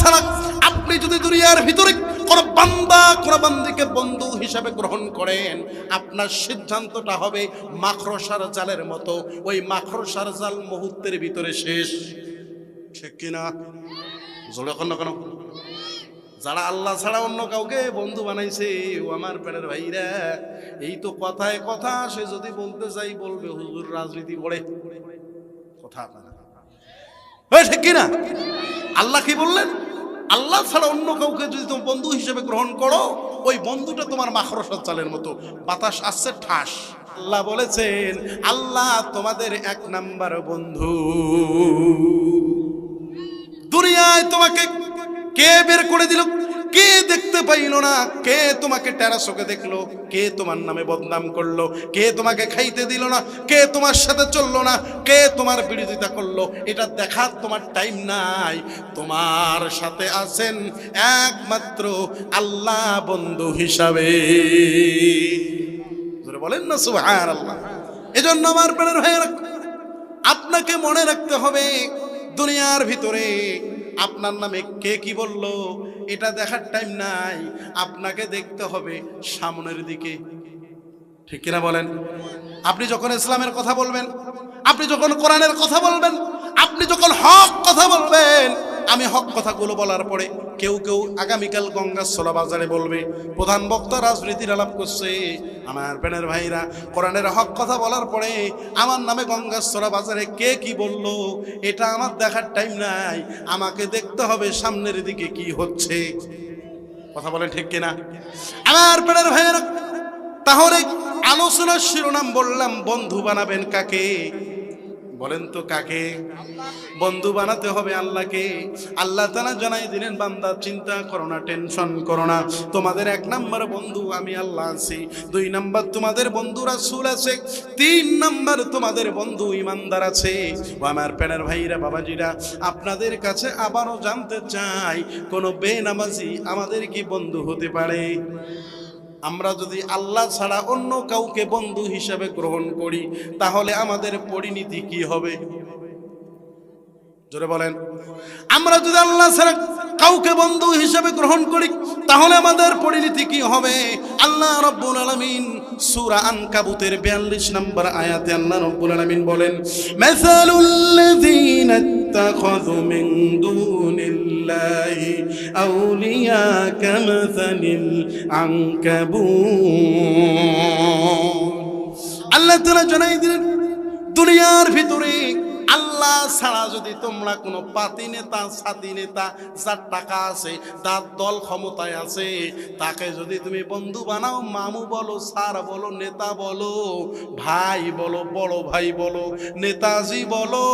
ছাড়া আপনি যদি দুনিয়ার ভিতরে কোন বান্দা, কোন বান্দিকে বন্ধু হিসাবে গ্রহণ করেন, আপনার সিদ্ধান্তটা হবে মাখরসার জালের মতো। ওই মাখরসার জাল মুহূর্তের ভিতরে শেষ। ঠিক কিনা? জোরে এখন না কেন? যারা আল্লাহ ছাড়া অন্য কাউকে বন্ধু বানাইছে, ও আমার পেটের ভাইরা, এই তো কথায় কথা, সে যদি বলতে চাই বলবে, হুজুর রাজনীতি করে কথা আপনারা। ঠিক কিনা? আল্লাহ কি বললেন? আল্লাহ ছাড়া অন্য কাউকে যদি তুমি বন্ধু হিসেবে গ্রহণ করো, ওই বন্ধুটা তোমার মাখরসার চালের মতো। বাতাস আসছে, ঠাস। আল্লাহ বলেছেন, আল্লাহ তোমাদের এক নাম্বার বন্ধু। দুনিয়ায় তোমাকে কে বের করে দিল? কে দেখতে পাইল না। কে তোমাকে টেরাসোকে দেখল? কে তোমার নামে বদনাম করল? কে তোমাকে খাইতে দিল না? কে তোমার সাথে চলল না? কে তোমার বিরোধিতা করল? এটা দেখার তোমার টাইম নাই। তোমার সাথে আছেন একমাত্র আল্লাহ বন্ধু হিসাবে। বলেন না সুহার আল্লাহ এজন্য আমার প্রাণের ভাইয়ের, আপনাকে মনে রাখতে হবে, দুনিয়ার ভিতরে আপনার নামে কে কি বলল? এটা দেখার টাইম নাই। আপনাকে দেখতে হবে সামনের দিকে। ঠিক কিনা বলেন? আপনি যখন ইসলামের কথা বলবেন, আপনি যখন কোরআনের কথা বলবেন, আপনি যখন হক কথা বলবেন আমি হক কথাগুলো বলার পরে কেউ কেউ আগামীকাল গঙ্গাসলা বাজারে বলবে, প্রধান বক্তা রাজনীতির আলাপ করছে। আমার প্যানের ভাইরা, কোরআনের হক কথা বলার পরে আমার নামে গঙ্গাসলা বাজারে কে কি বলল, এটা আমার দেখার টাইম নাই। আমাকে দেখতে হবে সামনের দিকে কি হচ্ছে। কথা বলেন ঠিক কিনা? আমার প্যানের ভাইয়েরা, তাহলে আলোচনার শিরোনাম বললাম, বন্ধু বানাবেন কাকে? বলেন তো কাকে? বন্ধু বানাতে হবে আল্লাহকে। আল্লাহ তালা জানাই দিলেন, বান্দা, চিন্তা করো না, টেনশন করো না। তোমাদের এক নাম্বার বন্ধু আমি আল্লাহ আছি, দুই নাম্বার তোমাদের বন্ধু রাসূল আছে, তিন নাম্বার তোমাদের বন্ধু ইমানদার আছে। ও আমার প্যানের ভাইরা, বাবাজিরা, আপনাদের কাছে আবারও জানতে চাই, কোনো বেনামাজি আমাদের কি বন্ধু হতে পারে? আমরা যদি আল্লাহ ছাড়া অন্য কাউকে বন্ধু হিসাবে গ্রহণ করি, তাহলে আমাদের পরিণতি কি হবে? জোরে বলেন। আমরা যদি আল্লাহ ছাড়া কাউকে বন্ধু হিসাবে গ্রহণ করি, তাহলে আমাদের পরিণতি কি হবে? আল্লাহ রব্বুল আলামিন সূরা আনকাবুতের 42 নম্বর আয়াতে আল্লাহ রাব্বুল আলামিন বলেন, মাসালুল্লাযীনা ইত্তাখাযু মিন দুনিল্লাহি আউলিয়া কামাসালিল আনকাবুত আল্লাহ তাআলা জানাই দিলেন, দুনিয়ার ভিতরে আল্লাহ ছাড়া যদি তোমরা কোনো পাতি নেতা সাথী নেতা, যার টাকা আছে তার দল ক্ষমতায় আছে, তাকে যদি তুমি বন্ধু বানাও, মামু বলো, স্যার বলো, নেতা বলো, ভাই বলো, বড় ভাই বলো, নেতাজি বলো,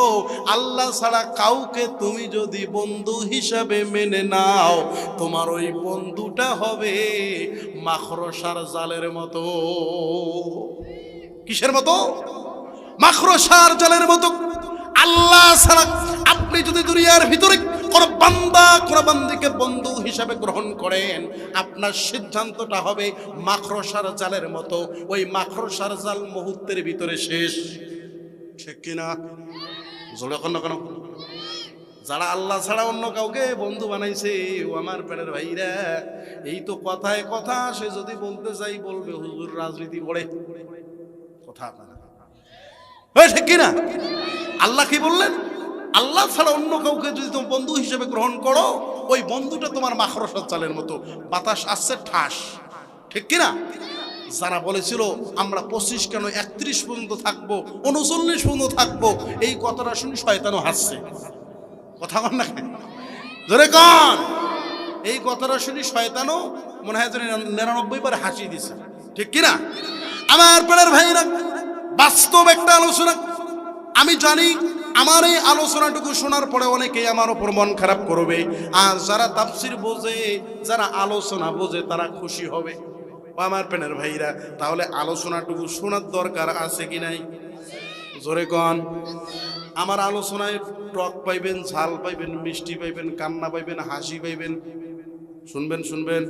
আল্লাহ ছাড়া কাউকে তুমি যদি বন্ধু হিসাবে মেনে নাও, তোমার ওই বন্ধুটা হবে মাখরসার জালের মতো। কিসের মতো? মাখরসার জালের মতো। আল্লাহ ছাড়া আপনি যদি দুনিয়ার ভিতরে কোন বান্দা, কোন বান্দিকে বন্ধু হিসাবে গ্রহণ করেন, আপনার সিদ্ধান্তটা হবে মাখরসার জালের মতো। ওই মাখরসার জাল মুহূর্তের ভিতরে শেষ। ঠিক কিনা? জোরে এখন না কেন? যারা আল্লাহ ছাড়া অন্য কাউকে বন্ধু বানাইছে, ও আমার পেটের ভাইরা, এই তো কথায় কথা, সে যদি বলতে চাই, বলবে, হুজুর রাজনীতি করে কথা আপনারা ওই ঠিক কিনা? আল্লাহ কি বললেন? আল্লাহ ছাড়া অন্য কাউকে যদি তুমি বন্ধু হিসেবে গ্রহণ করো, ওই বন্ধুটা তোমার মাখরসার চালের মতো। বাতাস আসছে, ঠাস। ঠিক কিনা? যারা বলেছিল, আমরা পঁচিশ কেন একত্রিশ পর্যন্ত থাকব, উনচল্লিশ পর্যন্ত থাকব, এই কথাটা শুনি শয়তানও হাসছে। কথা কন না কেন? কন! এই কথাটা শুনি শয়তানও মনে হয় নিরানব্বই বার হাসি দিছে ঠিক কিনা? আমার প্রাণের ভাইরা বাস্তব একটা আলোচনা। আমি জানি আমার এই আলোচনাটুকু শোনার পরে অনেকেই আমার ওপর মন খারাপ করবে। আর যারা তাফসির বোঝে, যারা আলোচনা বোঝে, তারা খুশি হবে। আমার প্যানের ভাইরা, তাহলে আলোচনাটুকু শোনার দরকার আছে কি নাই? জোরে কন। আমার আলোচনায় টক পাইবেন, ঝাল পাইবেন, মিষ্টি পাইবেন, কান্না পাইবেন, হাসি পাইবেন। শুনবেন শুনবেন।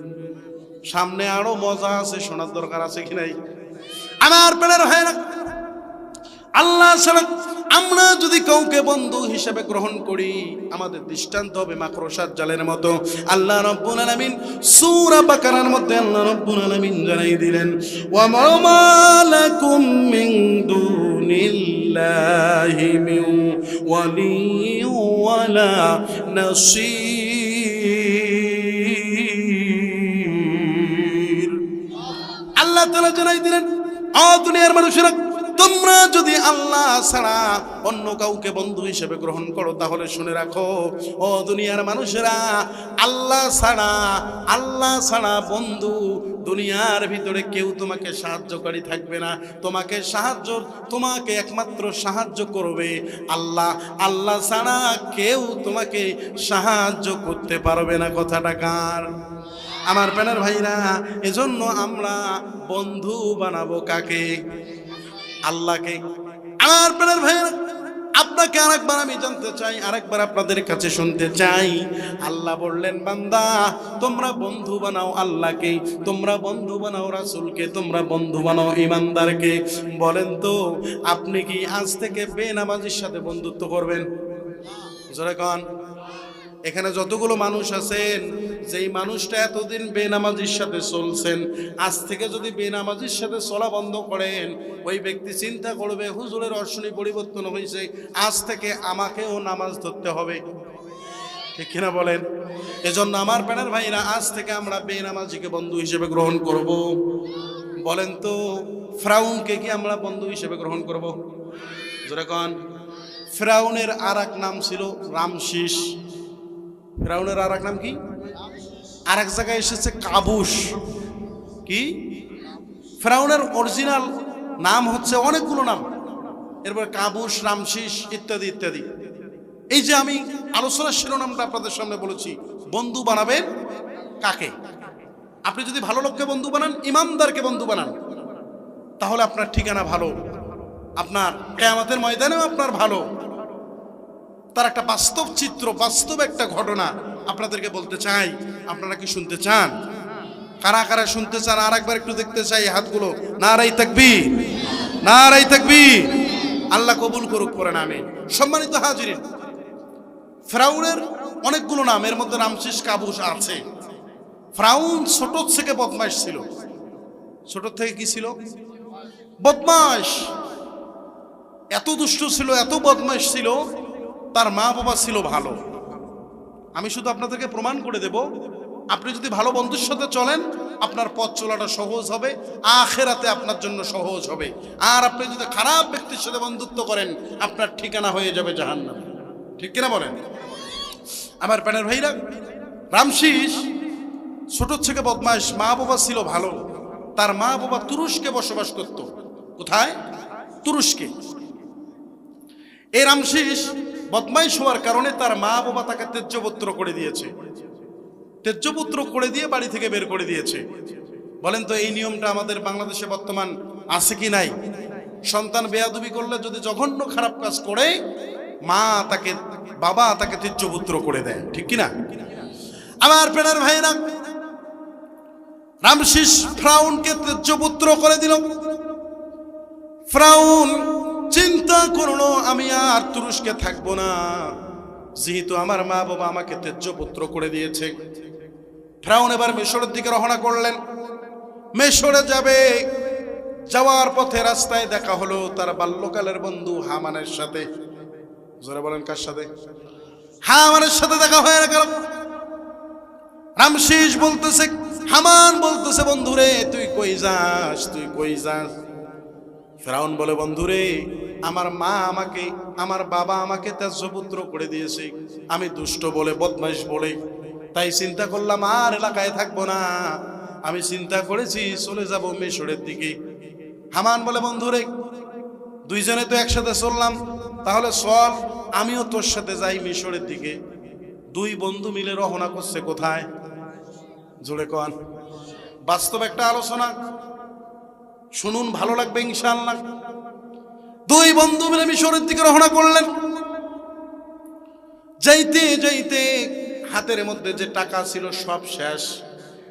সামনে আরও মজা আছে, শোনার দরকার আছে কি নাই? আমার হয় না আল্লাহ আমরা যদি কাউকে বন্ধু হিসেবে গ্রহণ করি, আমাদের দৃষ্টান্ত হবে মাকড়সার জালের মতো। আল্লাহ রব্বুল আলামিন সূরা বাকারার মধ্যে আল্লাহ রব্বুল আলামিন জানাই দিলেন, ওয়া মা লাকুম মিন দুনিল্লাহি মিন ওয়ালি ওয়ালা আল্লাহ তাআলা জানাই দিলেন আ দুনিয়ার মানুষেরা তোমরা যদি আল্লাহ ছাড়া অন্য কাউকে বন্ধু হিসেবে গ্রহণ করো, তাহলে শুনে রাখো, ও দুনিয়ার মানুষেরা, আল্লাহ ছাড়া আল্লাহ ছাড়া বন্ধু দুনিয়ার ভিতরে কেউ তোমাকে সাহায্যকারী থাকবে না। তোমাকে সাহায্য, তোমাকে একমাত্র সাহায্য করবে আল্লাহ। আল্লাহ ছাড়া কেউ তোমাকে সাহায্য করতে পারবে না, কথাটা কার? আমার প্যানের ভাইরা, এজন্য আমরা বন্ধু বানাবো কাকে? আল্লাহকে। আমার প্যানের ভাইরা আপনাকে আরেকবার আমি জানতে চাই, আরেকবার আপনাদের কাছে শুনতে চাই। আল্লাহ বললেন, বান্দা, তোমরা বন্ধু বানাও আল্লাহকে, তোমরা বন্ধু বানাও রাসূলকে, তোমরা বন্ধু বানাও ইমানদারকে বলেন তো, আপনি কি আজ থেকে বেনামাজির সাথে বন্ধুত্ব করবেন? জোরে কন। এখানে যতগুলো মানুষ আছেন, যেই মানুষটা এতদিন বেনামাজির সাথে চলছেন, আজ থেকে যদি বেনামাজির সাথে চলা বন্ধ করেন, ওই ব্যক্তি চিন্তা করবে, হুজুরের অর্শনী পরিবর্তন হয়েছে, আজ থেকে আমাকেও নামাজ ধরতে হবে। ঠিক কিনা বলেন? এজন্য আমার প্যানের ভাইরা, আজ থেকে আমরা বেনামাজিকে বন্ধু হিসেবে গ্রহণ করব। বলেন তো, ফ্রাউনকে কি আমরা বন্ধু হিসেবে গ্রহণ করব? যেরকম ফ্রাউনের আর নাম ছিল রামশিস। ফেরাউনের আর এক নাম কি? আর এক জায়গায় এসেছে কাবুস কি? ফেরাউনের অরিজিনাল নাম হচ্ছে অনেকগুলো নাম। এরপর কাবুস রামশিস ইত্যাদি ইত্যাদি। এই যে আমি আলোচনার শিরোনামটা আপনাদের সামনে বলেছি, বন্ধু বানাবেন কাকে? আপনি যদি ভালো লোককে বন্ধু বানান, ইমানদারকে বন্ধু বানান, তাহলে আপনার ঠিকানা ভালো। আপনার কেয়ামতের ময়দানেও আপনার ভালো। তার একটা বাস্তব চিত্র, বাস্তব একটা ঘটনা আপনাদেরকে বলতে চাই। আপনারা কি শুনতে চান? কারা কারা শুনতে চান? আর একবার একটু দেখতে চাই হাতগুলো। নারাই থাকবি নারাই থাকবি আল্লাহ কবুল করুক করে নামে সম্মানিত হাজিরিন, ফ্রাউনের অনেকগুলো নাম, এর মধ্যে রামশিস কাবুস আছে। ফ্রাউন ছোট থেকে বদমাইশ ছিল। ছোট থেকে কি ছিল? বদমাস এত দুষ্ট ছিল, এত বদমাস ছিল তার মা বাবা ছিল ভালো। আমি শুধু আপনাদেরকে প্রমাণ করে দেব, আপনি যদি ভালো বন্ধুর সাথে চলেন, আপনার পথ চলাটা সহজ হবে, আখেরাতে আপনার জন্য সহজ হবে। আর আপনি যদি খারাপ ব্যক্তির সাথে বন্ধুত্ব করেন, আপনার ঠিকানা হয়ে যাবে জাহান্নাম। ঠিক কিনা বলেন? আমার প্যানের ভাইরা, রামশিস ছোট থেকে বদমাস মা বাবা ছিল ভালো। তার মা বাবা তুরস্কে বসবাস করত। কোথায়? তুরস্কে। এই রামশিস বদমাইশ হওয়ার কারণে তার মা বাবা তাকে তেজ্যপুত্র করে দিয়েছে। তেজ্যপুত্র করে দিয়ে বাড়ি থেকে বের করে দিয়েছে। বলেন তো, এই নিয়মটা আমাদের বাংলাদেশে বর্তমান আছে কি নাই? সন্তান বেয়াদুবি করলে যদি জঘন্য খারাপ কাজ করে, মা তাকে, বাবা তাকে তেজ্যপুত্র করে দেয়। ঠিক কি না আমার প্রেরণার ভাইরা রামশিস ফ্রাউনকে তেজ্যপুত্র করে দিল। ফ্রাউন চিন্তা করল আমি আর তুরস্কে থাকব না। যেহেতু আমার মা বাবা আমাকে তেজ্য পুত্র করে দিয়েছে। ফ্রাউন এবার মিশরের দিকে রওনা করলেন। মিশরে যাবে। যাওয়ার পথে রাস্তায় দেখা হলো তার বাল্যকালের বন্ধু হামানের সাথে। জোরে বলেন, কার সাথে? হামানের সাথে দেখা হয়ে গেল। রামশিস বলতেছে, হামান বলতেছে, বন্ধুরে, তুই কই যাস, তুই কই যাস? ফেরাউন বলে, বন্ধুরে আমার মা আমাকে, আমার বাবা আমাকে তেজপুত্র করে দিয়েছে। আমি দুষ্ট বলে, বদমাইশ বলে। তাই চিন্তা করলাম, আর এলাকায় থাকব না। আমি চিন্তা করেছি, চলে যাব মিশরের দিকে। হামান বলে, বন্ধুরে, দুইজনে তো একসাথে চললাম। তাহলে চল, আমিও তোর সাথে যাই মিশরের দিকে। দুই বন্ধু মিলে রহনা করছে কোথায়? জোরে কন। বাস্তব একটা আলোচনা। শুনুন, ভালো লাগবে ইনশাআল্লাহ। দুই বন্ধু মিলে মিশরের দিকে রওনা করলেন। যাইতে যাইতে হাতের মধ্যে যে টাকা ছিল সব শেষ।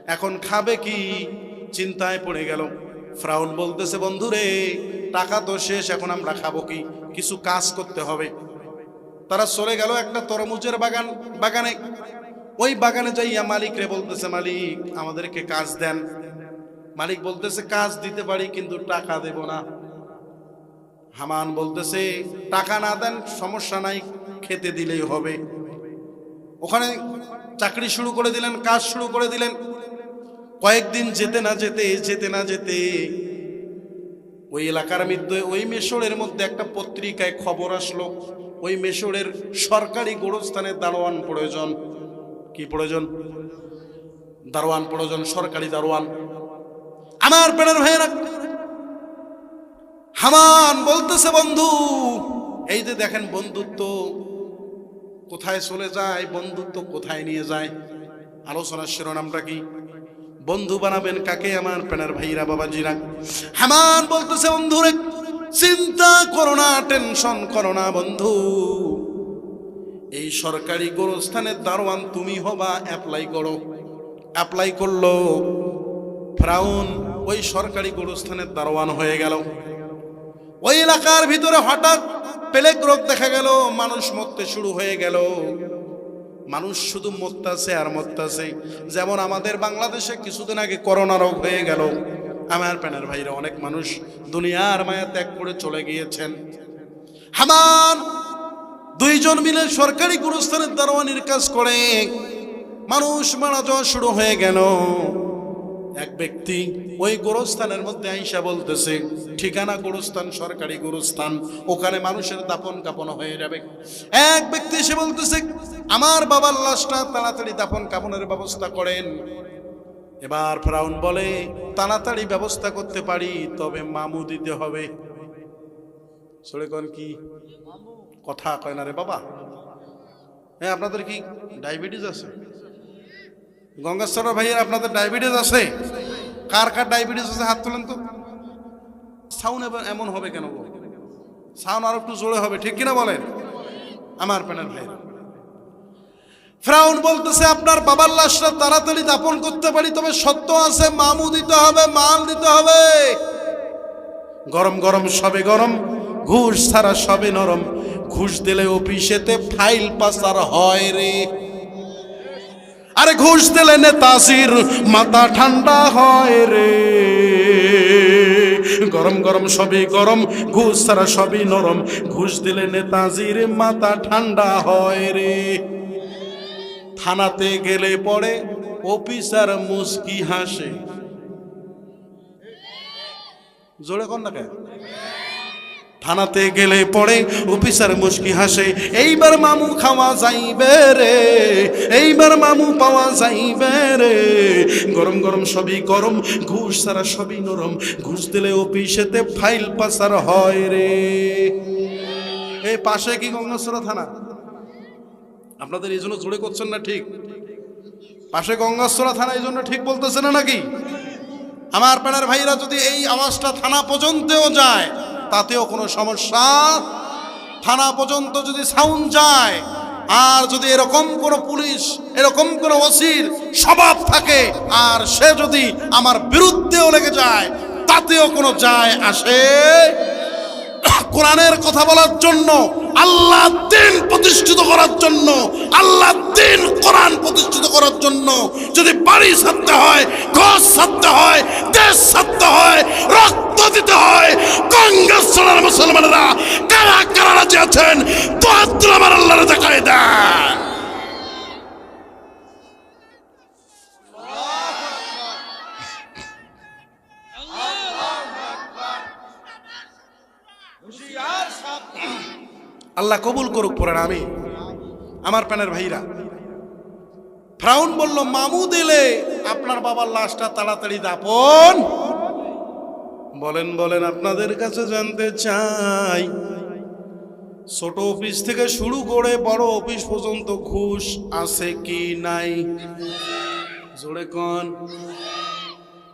এখন খাবে কি? চিন্তায় পড়ে গেল। ফ্রাউন বলতেছে, বন্ধুরে, টাকা তো শেষ, এখন আমরা খাব কি? কিছু কাজ করতে হবে। তারা চলে গেল একটা তরমুজের বাগান, বাগানে। ওই বাগানে যাইয়া মালিক রে বলতেছে, মালিক, আমাদেরকে কাজ দেন। মালিক বলতেছে, কাজ দিতে পারি, কিন্তু টাকা দেব না। হামান বলতেছে, টাকা না দেন, সমস্যা নাই, খেতে দিলেই হবে। ওখানে চাকরি শুরু করে দিলেন, কাজ শুরু করে দিলেন। কয়েকদিন যেতে না যেতে যেতে না যেতে, ওই এলাকার মধ্যে, ওই মেশরের মধ্যে একটা পত্রিকায় খবর আসলো। ওই মেশরের সরকারি গোরস্থানের দারোয়ান প্রয়োজন। কি প্রয়োজন? দারোয়ান প্রয়োজন, সরকারি দারোয়ান। আমার প্রাণের ভাইয়েরা হামান বলতেছে, বন্ধু, এই যে দেখেন বন্ধুত্ব কোথায় চলে যায়, বন্ধুত্ব কোথায় নিয়ে যায়, আলোচনার শিরোনামটা কি? বন্ধু বানাবেন কাকে আমার প্যানের ভাইরা, বাবাজিরা? হামান বলতেছে, বন্ধু রে, চিন্তা করো না, টেনশন করো না, বন্ধু। এই সরকারি গোরস্থানের দারোয়ান তুমি হবা, অ্যাপ্লাই করো। অ্যাপ্লাই করল। ফ্রাউন ওই সরকারি গোরস্থানের দারোয়ান হয়ে গেল। ওই এলাকার ভিতরে হঠাৎ পেলেক রোগ দেখা গেল, মানুষ মরতে শুরু হয়ে গেল। মানুষ শুধু মরতাছে আর মরতাছে। যেমন আমাদের বাংলাদেশে কিছুদিন আগে করোনা রোগ হয়ে গেল। আমার প্যানের ভাইরা, অনেক মানুষ দুনিয়ার মায়া ত্যাগ করে চলে গিয়েছেন। হামান, দুইজন মিলে সরকারি গুরুস্থানের দারোয়ানির কাজ করে। মানুষ মারা যাওয়া শুরু হয়ে গেল। এক ব্যক্তি ওই গোরস্থানের মধ্যে আইসা বলতেছে, ঠিকানা গোরস্থান, সরকারি গোরস্থান, ওখানে মানুষের দাপন কাপন হয়ে যাবে। এক ব্যক্তি এসে বলতেছে, আমার বাবার লাশটা তাড়াতাড়ি দাপন কাপনের ব্যবস্থা করেন। এবার ফ্রাউন বলে, তাড়াতাড়ি ব্যবস্থা করতে পারি, তবে মামু দিতে হবে। কি? কথা কয় না রে বাবা। হ্যাঁ আপনাদের কি ডায়াবেটিস আছে? গঙ্গাশ্বর ভাইয়ের আপনাদের ডায়াবেটিস আছে? কার কার ডায়াবেটিস আছে? হাত তোলেন তো। সাউন্ড এমন হবে কেন সাউন্ড আর একটু জোরে হবে, ঠিক কিনা বলেন? আমার প্যানের ভাই। ফ্রাউন বলতেছে, আপনার বাবার লাশটা তাড়াতাড়ি দাপন করতে পারি, তবে সত্য আছে, মামু দিতে হবে, মাল দিতে হবে। গরম গরম সবে গরম, ঘুষ ছাড়া সবে নরম। ঘুষ দিলে অফিসেতে ফাইল পাসার হয় রে। আরে ঘুষ দিলে নেতাজির মাথা ঠান্ডা হয় রে। গরম গরম সবই গরম, ঘুষ ছাড়া সবই নরম। ঘুষ দিলে নেতাজির মাথা ঠান্ডা হয় রে। থানাতে গেলে পড়ে, অফিসার মুস্কি হাসে। জোরে কর না কেন? থানাতে গেলে পড়ে, অফিসার মুশকি হাসে, এইবার মামু খাওয়া যাইবে রে, এইবার মামু পাওয়া যাইবে রে। গরম গরম সবই গরম, ঘুষ ছাড়া সবই নরম, ঘুষ দিলে অফিসেতে ফাইল পাসার হয় রে। এই পাশে কি গঙ্গাসরা থানা? আপনাদের এই জন্য জোরে করছেন না ঠিক? পাশে গঙ্গাসরা থানা এই জন্য ঠিক বলতেছে না নাকি? আমার প্যানের ভাইরা যদি এই আওয়াজটা থানা পর্যন্তও যায় তাতেও কোনো সমস্যা? থানা পর্যন্ত যদি সাউন্ড যায়, আর যদি এরকম কোনো পুলিশ, এরকম কোনো ওসির স্বভাব থাকে, আর সে যদি আমার বিরুদ্ধেও লেগে যায়, তাতেও কোনো যায় আসে? কোরআনের কথা বলার জন্য, আল্লাহ দিন প্রতিষ্ঠিত করার জন্য, আল্লাহ দিন কোরআন প্রতিষ্ঠিত করার জন্য, যদি বাড়ি ছাড়তে হয়, ঘর ছাড়তে হয়, দেশ ছাড়তে হয়, রক্ত দিতে হয়, কংগ্রেস চলার মুসলমানেরা কারা কারা রাজি আছেন? তো আল্লাহ দেখায় দেন আল্লাহ কবুল করুক পড়েন আমি আমার প্যানের ভাইরা, ফ্রাউন বলল মামু দিলে আপনার বাবার লাশটা তাড়াতাড়ি দাপন বলেন বলেন, আপনাদের কাছে জানতে চাই, ছোট অফিস থেকে শুরু করে বড় অফিস পর্যন্ত ঘুষ আছে কি নাই? জোরে কন।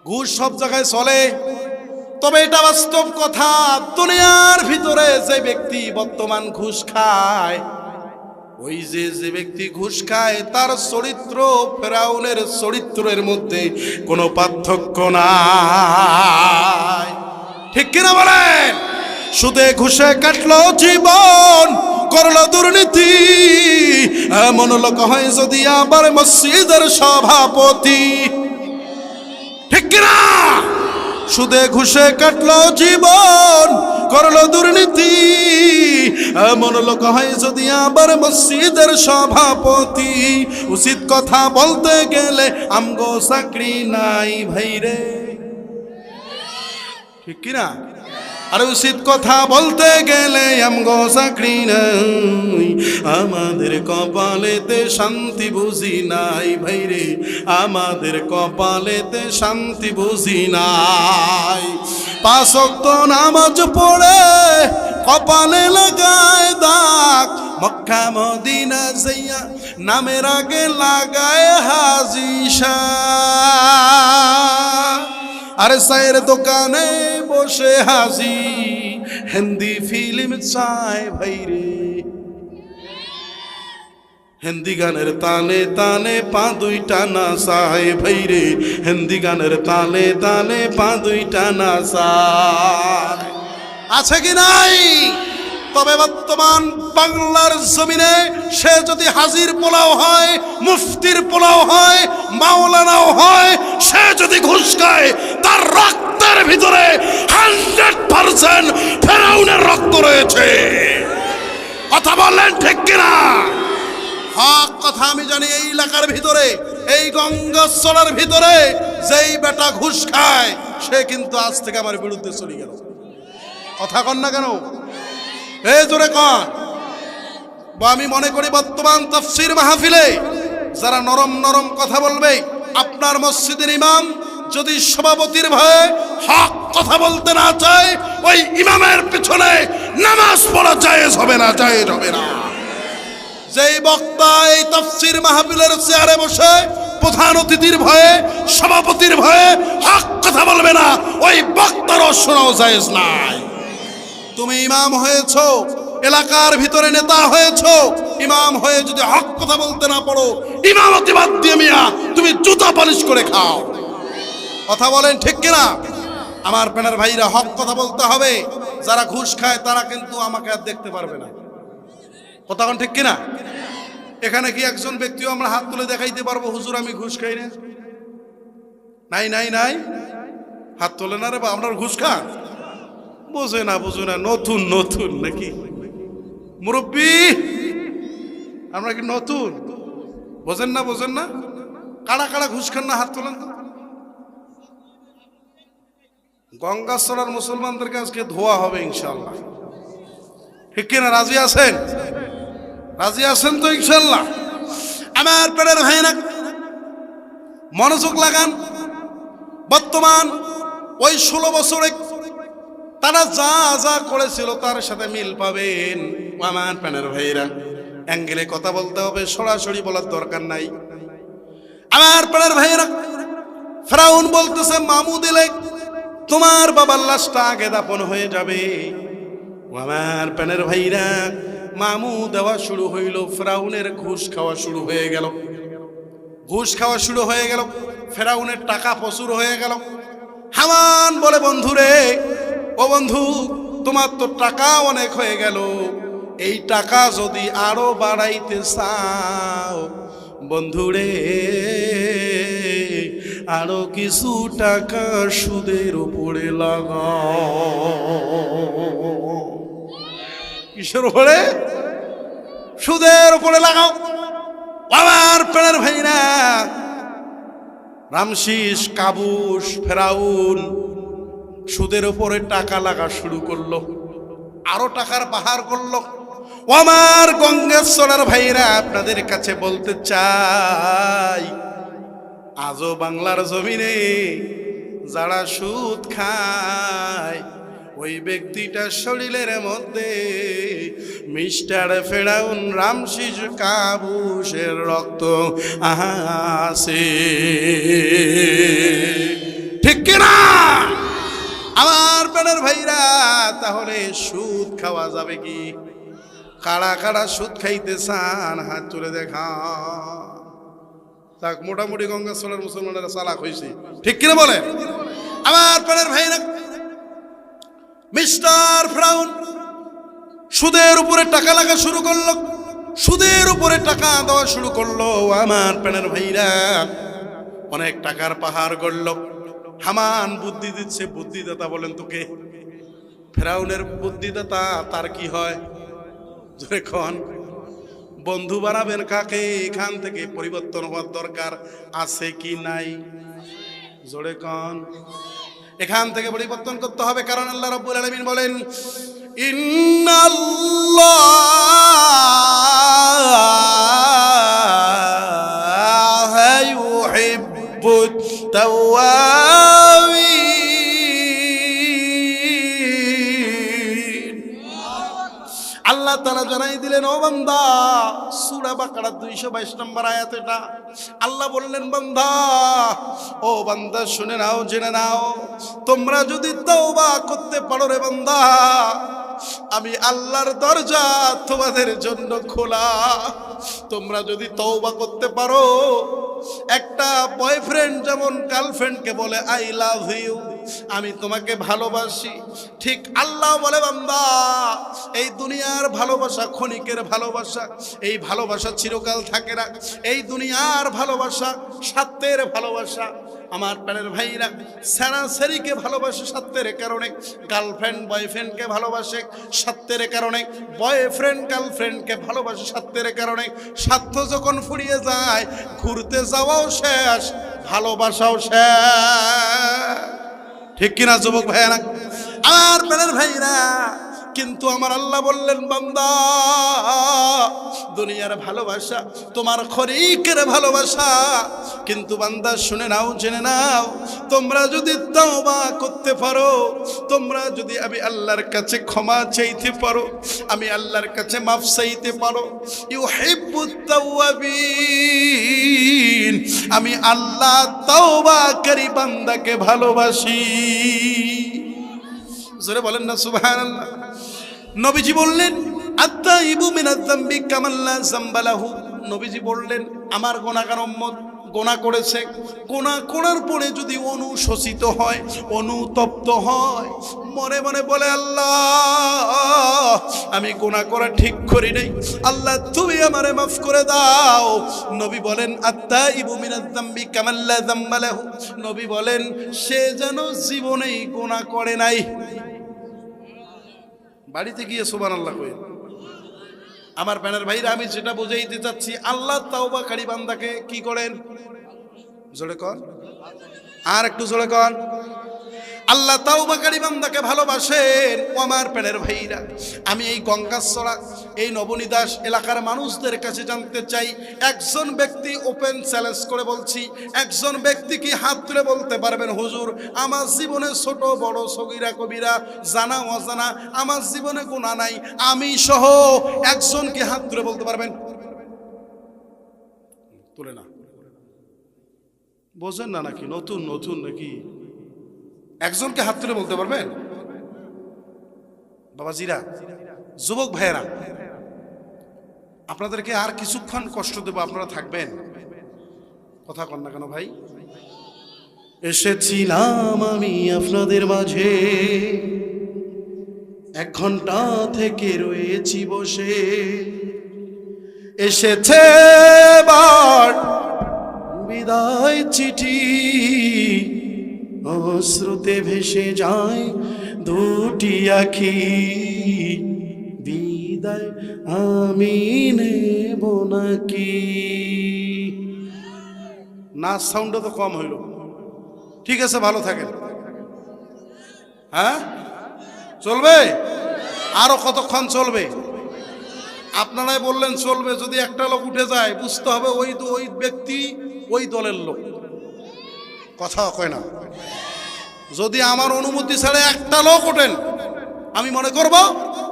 ঘুষ সব জায়গায় চলে। তবে এটা বাস্তব কথা, দুনিয়ার ভিতরে যে ব্যক্তি বর্তমান ঘুষ খায়, ওই যে যে ব্যক্তি ঘুষ খায়, তার চরিত্র ফেরাউনের চরিত্রের মধ্যে কোনো পার্থক্য নাই। ঠিক কিনা বলেন? সুদে ঘুষে কাটলো জীবন, করল দুর্নীতি। এমন লোক হয় যদি আবার মসজিদের সভাপতি। ঠিক কিনা? সুদে ঘুষে কাটল জীবন, করল দুর্নীতি। এমন লোক হয় যদি আবার মসজিদের সভাপতি। উচিত কথা বলতে গেলে আমগো চাকরি নাই ভাইরে। ঠিক কিনা? আর উচিত কথা বলতে গেলে আমগো চাকরি নাই। আমাদের কপালেতে শান্তি বুঝি নাই ভাইরে, আমাদের কপালেতে শান্তি বুঝি নাই। পাঁচ ওয়াক্ত নামাজ পড়ে কপালে লাগায় দাগ, মক্কা মদিনা যাইয়া নামের আগে লাগায় হাজি শাহ। আরে সাইয়ের দোকানে বসে হাজি হিন্দি ফিল্ম চায় ভাইরে। হিন্দি গানের তালে তালে পা দুইটা না সায় ভাইরে। হিন্দি গানের তালে তালে পা দুইটা না সায় আছে কি নাই? তবে বর্তমান বাংলার জমিনে সে যদি হাজির পোলাও হয়, মুফতির পোলাও হয়, মাওলানাও হয়, সে যদি ঘুষ খায় রক্তের ভিতরে হান্ড্রেড পার্সেন্ট ফেরাউনের রক্ত রয়েছে। কথা বললেন ঠিক কিনা? হক কথা আমি জানি এই এলাকার ভিতরে, এই গঙ্গাচলার ভিতরে যেই বেটা ঘুষ খায়, সে কিন্তু আজ থেকে আমার বিরুদ্ধে চলে গেল। কথা কন না কেন? এই জোরে কন। বা আমি মনে করি বর্তমান তফসির মাহফিলে যারা নরম নরম কথা বলবে, আপনার মসজিদের ইমাম যদি সভাপতির ভয়ে হক কথা বলতে না চায়, ওই ইমামের পিছনে নামাজ পড়া জায়েজ হবে না, জায়েজ হবে না। যেই বক্তা এই তফসির মাহফিলের চেয়ারে বসে, প্রধান অতিথির ভয়ে, সভাপতির ভয়ে হক কথা বলবে না, ওই বক্তারও শোনাও জায়েজ নাই। তুমি ইমাম হয়েছো, এলাকার ভিতরে নেতা হয়েছো, ইমাম হয়ে যদি হক কথা বলতে না পারো, ইমামতি বাদ দিয়ে মিয়া, তুমি জুতা পালিশ করে খাও। কথা বলেন ঠিক কিনা? আমার প্যানের ভাইরা হক কথা বলতে হবে। যারা ঘুষ খায়, তারা কিন্তু আমাকে আর দেখতে পারবে না। কথা ঠিক কিনা? এখানে কি একজন ব্যক্তিও আমরা হাত তুলে দেখাইতে পারব, হুজুর, আমি ঘুষ খাই না? নাই নাই নাই। হাত তোলে না রে বা আপনার ঘুষ খান বোঝে না বোঝে না, নতুন নতুন নাকি? মুরব্বী, আমরা কি নতুন? বোঝেন না বোঝেন না? কারা কারা ঘুষ খান না, হাত তোলেন? গঙ্গাচড়ার মুসলমানদেরকে আজকে ধোয়া হবে ইনশাল্লাহ ঠিক কিনা, রাজি আছেন? রাজি আছেন তো ইনশাল্লাহ আমার পেটের ভাই না, মনোযোগ লাগান। বর্তমান ওই ষোলো বছরে তারা যা যা করেছিল তার সাথে মিল পাবেন। আমার প্যানের ভাইরা, অ্যাঙ্গেলে কথা বলতে হবে, সরাসরি বলার দরকার নাই। আমার প্যানের ভাইরা, ফেরাউন বলতেছে মামু দিলে তোমার বাবার লাশটা আগে দাপন হয়ে যাবে। আমার প্যানের ভাইরা, মামু দেওয়া শুরু হইল, ফেরাউনের ঘুষ খাওয়া শুরু হয়ে গেল। ঘুষ খাওয়া শুরু হয়ে গেল, ফেরাউনের টাকা প্রচুর হয়ে গেল। হামান বলে, বন্ধুরে, ও বন্ধু, তোমার তো টাকা অনেক হয়ে গেল। এই টাকা যদি আরও বাড়াইতে চাও, বন্ধুরে আরও কিছু টাকা সুদের উপরে লাগাও। কিসের উপরে? সুদের উপরে লাগাও। আমার প্রাণের ভাইরা। রামশিস, কাবুস, ফেরাউন, সুদের উপরে টাকা লাগা শুরু করল। আরও টাকার বাহার করল। আমার গঙ্গেশ্বরের ভাইরা, আপনাদের কাছে বলতে চাই আজও বাংলার জমিনে যারা সুদ খায়, ওই ব্যক্তিটার শরীরের মধ্যে মিস্টার ফেরাউন রামশিস কাবুসের রক্ত আছে। ঠিক কিনা আমার প্রাণের ভাইরা, তাহলে সুদ খাওয়া যাবে কি? কারা কারা সুদ খাইতে চান, হাত তুলে দেখা তাক মোটামুটি গঙ্গাশ্বরের মুসলমানেরা চালাক হয়েছে ঠিক কিনা বলে? আমার প্রাণের ভাইরা মিস্টার ফ্রাউন, সুদের উপরে টাকা লাগা শুরু করল, সুদের উপরে টাকা দেওয়া শুরু করল, আমার প্যানের ভাইরা। অনেক টাকার পাহাড় গড়ল। হামান বুদ্ধি দিচ্ছে, বুদ্ধিদাতা বলেন তোকে। ফেরাউনের বুদ্ধিদাতা, তার কি হয়? জোরে বন্ধু বানাবেন কাকে? এখান থেকে পরিবর্তন হওয়ার দরকার আছে কি নাই? জোরে কন। এখান থেকে পরিবর্তন করতে হবে, কারণ আল্লাহ রাব্বুল আলামিন বলেন, ইন্নাল্লাহা ইউহিব্বুত তাওয়াবিন তারা জানাই দিলেন, ও বান্দা, সুরা বাকারা দুইশো বাইশ নম্বর আয়াত এটা। আল্লাহ বললেন, বান্দা, ও বান্দা, শুনে নাও, জেনে নাও। তোমরা যদি তওবা করতে পারো রে বান্দা, আমি আল্লাহর দরজা তোমাদের জন্য খোলা। তোমরা যদি তওবা করতে পারো, একটা বয়ফ্রেন্ড যেমন গার্লফ্রেন্ডকে বলে, আই লাভ ইউ। আমি তোমাকে ভালোবাসি। ঠিক আল্লাহ বলে, বান্দা, এই দুনিয়ার ভালোবাসা ক্ষণিকের ভালোবাসা, এই ভালোবাসা চিরকাল থাকে না। এই দুনিয়ার ভালোবাসা সত্যের ভালোবাসা। আমার প্যানের ভাইরা স্যারাসেরিকে ভালোবাসে সত্যের কারণে, গার্লফ্রেন্ড, বয়ফ্রেন্ডকে ভালোবাসে সত্যের কারণে, বয়ফ্রেন্ড, গার্লফ্রেন্ডকে ভালোবাসে সত্যের কারণে। স্বার্থ যখন ফুরিয়ে যায়, ঘুরতে যাওয়াও শেষ, ভালোবাসাও শেষ। ঠিক কিনা, যুবক ভাইয়ারা? আমার বেলের ভাইরা, কিন্তু আমার আল্লাহ বললেন, বান্দা, দুনিয়ার ভালোবাসা, তোমার খরিকের ভালোবাসা কিন্তু বান্দা, শুনে নাও, জেনে নাও। তোমরা যদি তওবা করতে পারো, তোমরা যদি আমি আল্লাহর কাছে ক্ষমা চাইতে পারো, আমি আল্লাহর কাছে মাফ চাইতে পারো। ইউহিব্বুত তাওয়াবিন। আমি আল্লাহ তওবাকারী বান্দাকে ভালোবাসি। জোরে বলেন না, সুবহানাল্লাহ। নবীজি বললেন আত্মা ইবু মিনাজ্জাম্বি কামাল্লা জাম্বালাহু নবীজি বললেন, আমার গোনাগার উম্মত গোনা করেছে। গোনা করার পরে যদি অনুশোচিত হয় অনুতপ্ত হয়, মনে মনে বলে, আল্লাহ, আমি গোনা করা ঠিক করি নাই। আল্লাহ, তুমি আমারে মাফ করে দাও। নবী বলেন আত্মা ইবু মিনাজ্জাম্বি কামাল্লা নবী বলেন, সে যেন জীবনেই গোনা করে নাই। বাড়িতে গিয়ে সুবান আল্লাহ কই আমার প্যানের ভাইরা, আমি যেটা বুঝাইতে চাচ্ছি, আল্লাহ তাওবাকারী বান্দাকে কি করেন? জোরে কন আর একটু জোরে কন আল্লাহ তাওবাকারী বান্দাকে ভালোবাসেন। ও আমার প্যানের ভাইরা, আমি এই গঙ্গাসরা এই নবনীদাস এলাকার মানুষদের কাছে জানতে চাই। একজন ব্যক্তি ওপেন চ্যালেঞ্জ করে বলছি, একজন ব্যক্তি কি হাত তুলে বলতে পারবেন? হুজুর, আমার জীবনে ছোট, বড় সগিরা, কবিরা, জানা, অজানা, আমার জীবনে গুণা নাই। আমি সহ একজন কি হাত তুলে বলতে পারবেন? তুলে না। বোঝেন না নাকি? নতুন নতুন নাকি? একজনকে হাত তুলে বলতে পারবেন? বাবাজিরা, যুবক ভাইয়েরা, আপনাদেরকে আর কিছুক্ষণ কষ্ট দেবো, আপনারা থাকবেন। কথা কন না কেন ভাই? এসেছিলাম আমি আপনাদের মাঝে। এক ঘণ্টা থেকে রয়েছি বসে। এসেছে বিদায় চিঠি। অশ্রুতে ভেসে যায় দুটি আখি। বিদায় আমি নেব নাকি? নাচ সাউন্ডটা তো কম হইল। ঠিক আছে, ভালো থাকেন। হ্যাঁ? চলবে? আরও কতক্ষণ চলবে? আপনারাই বললেন চলবে, যদি একটা লোক উঠে যায়, বুঝতে হবে ওই ওই ব্যক্তি ওই দলের লোক। কথা কয় না। যদি আমার অনুমতি ছাড়া একটা লোক ওঠেন, আমি মনে করব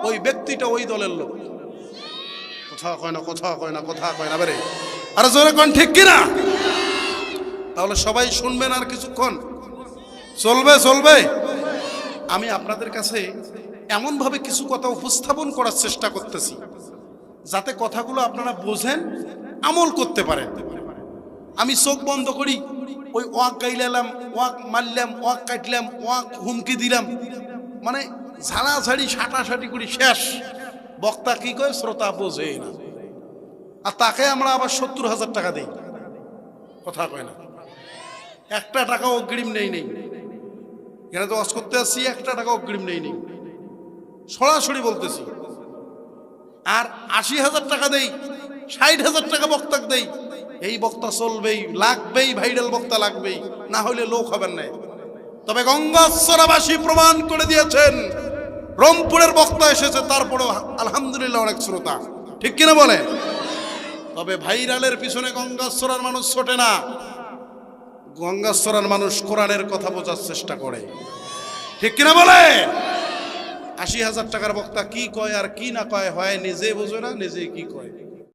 ওই ব্যক্তিটা ওই দলের লোক। কথা কয় না, কথা কয় না, কথা কয় না বেরে আরে জোরে কন, ঠিক কিনা তাহলে সবাই শুনবেন আর কিছুক্ষণ। চলবে চলবে। আমি আপনাদের কাছে এমনভাবে কিছু কথা উপস্থাপন করার চেষ্টা করতেছি, যাতে কথাগুলো আপনারা বোঝেন, আমল করতে পারেন। আমি চোখ বন্ধ করি, ওই ওয়াক গাইলাম, ওয়াক মারলাম, ওয়াক কাটলাম, ওয়াক হুমকি দিলাম। মানে ঝাড়াঝাড়ি, সাটাসাটি করি, শেষ। বক্তা কি কয়, শ্রোতা বোঝে না। আর তাকে আমরা আবার সত্তর হাজার টাকা দিই। কথা কয় না। একটা টাকা অগ্রিম নেই নেই। এখানে তো ওয়াজ করতে আসছি, একটা টাকা অগ্রিম নেই নেই। সরাসরি বলতেছি। আর আশি হাজার টাকা দেই, ষাট হাজার টাকা বক্তাক দেই। এই বক্তা চলবেই, লাগবেই ভাইরাল বক্তা লাগবেই, না হলে লোক হবেন না। তবে গঙ্গাশ্বরাবাসী প্রমাণ করে দিয়েছেন, রংপুরের বক্তা এসেছে, তারপরেও আলহামদুলিল্লাহ অনেক শ্রোতা। ঠিক কিনা বলে? তবে ভাইরালের পিছনে গঙ্গাশ্বরার মানুষ ছোটে না। গঙ্গাশ্বরার মানুষ কোরআনের কথা বোঝার চেষ্টা করে। ঠিক কিনা বলে? আশি হাজার টাকার বক্তা কি কয় আর কি না কয়, হয় নিজে বোঝে না নিজে কি কয়?